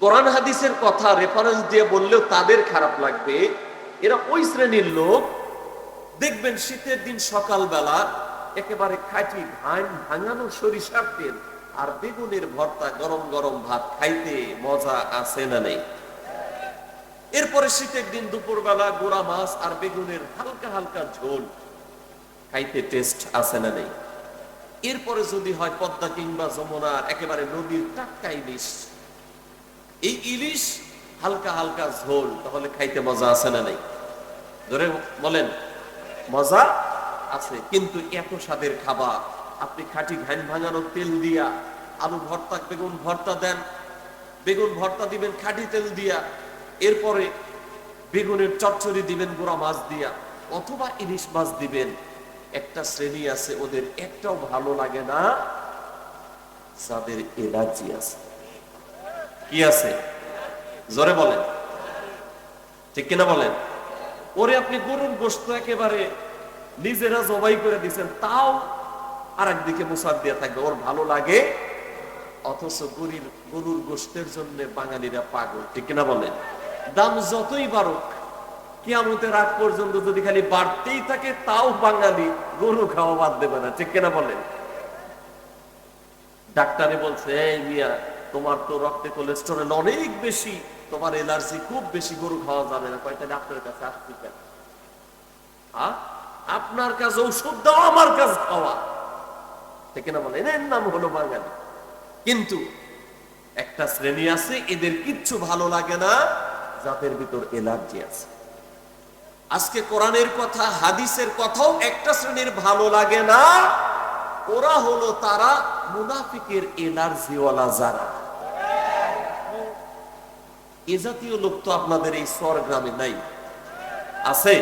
কোরআন হাদিসের কথা রেফারেন্স দিয়ে বললেও তাদের খারাপ লাগবে। এরা ওই শ্রেণির লোক। দেখবেন শীতের দিন সকালবেলা একেবারে খাঁটি ধান ভাঙানো সরিষার তেল আর বেগুনের ভর্তা গরম গরম ভাত খাইতে মজা আছে না নেই? এরপরে শীতের দিন দুপুরবেলা গোড়া মাছ আর বেগুনের হালকা হালকা ঝোল খাইতে টেস্ট আছে না নেই? এরপরে যদি হয় পদ্মা কিংবা যমুনার একেবারে নদীর টাটকা ইলিশ এই ইলিশ হালকা হালকা ঝোল, তাহলে খাইতে মজা আছে না নেই? ধরে বলেন, মজা আছে, কিন্তু এত স্বাদের খাবার, আপনি খাঁটি ঘান ভাঙানো তেল দিয়া, আলু ভর্তা, বেগুন ভর্তা দেন, বেগুন ভর্তা দিবেন, খাঁটি তেল দিয়া, এরপরে বেগুনের চচ্চড়ি দিবেন, গোড়া মাছ দিয়া, অথবা ইলিশ মাছ দিবেন, একটা শ্রেণি আছে, ওদের একটাও ভালো লাগে না, যাদের এলার্জি আছে। কি আছে? জোরে বলেন। ঠিক কিনা বলেন? ওরে আপনি গরুর গোস্ত একেবারে নিজেরা জবাই করে দিচ্ছেন তাও আর একদিকে মুসাদ দিয়ে থাকবে। ওর ভালো লাগে, অথচ গরির গরুর গোস্তের জন্য বাঙালিরা পাগল, ঠিক কিনা বলেন? দাম যতই বাড়ুক, কিয়ামতের আগ পর্যন্ত যদি খালি বাড়তেই থাকে, তাও বাঙালি গরু খাওয়া বাদ দেবে না, ঠিক কিনা বলেন? ডাক্তারে বলছে, এই মিয়া তোমার তো রক্তে কোলেস্টেরল অনেক বেশি, তোমার এলার্জি খুব বেশি, গরু খাওয়া যাবে না। কয়টা ডাক্তারের কাছে আসছি কেন আপনার কাজ ঔষধ দেওয়া, আমার কাজ খাওয়া। ঠিক না বলে? এর নাম হলো বাঙালি। কিন্তু একটা শ্রেণি আছে, এদের কিচ্ছু ভালো লাগে না যাদের ভিতর এলার্জি আছে। আজকে কোরআনের কথা, হাদিসের কথাও একটা শ্রেণির ভালো লাগে না ওরা হলো তারা মুনাফিকের এনার্জিওয়ালা যারা। এ জাতীয় লোক তো আপনাদের এই স্বর গ্রামে নাই। আছে?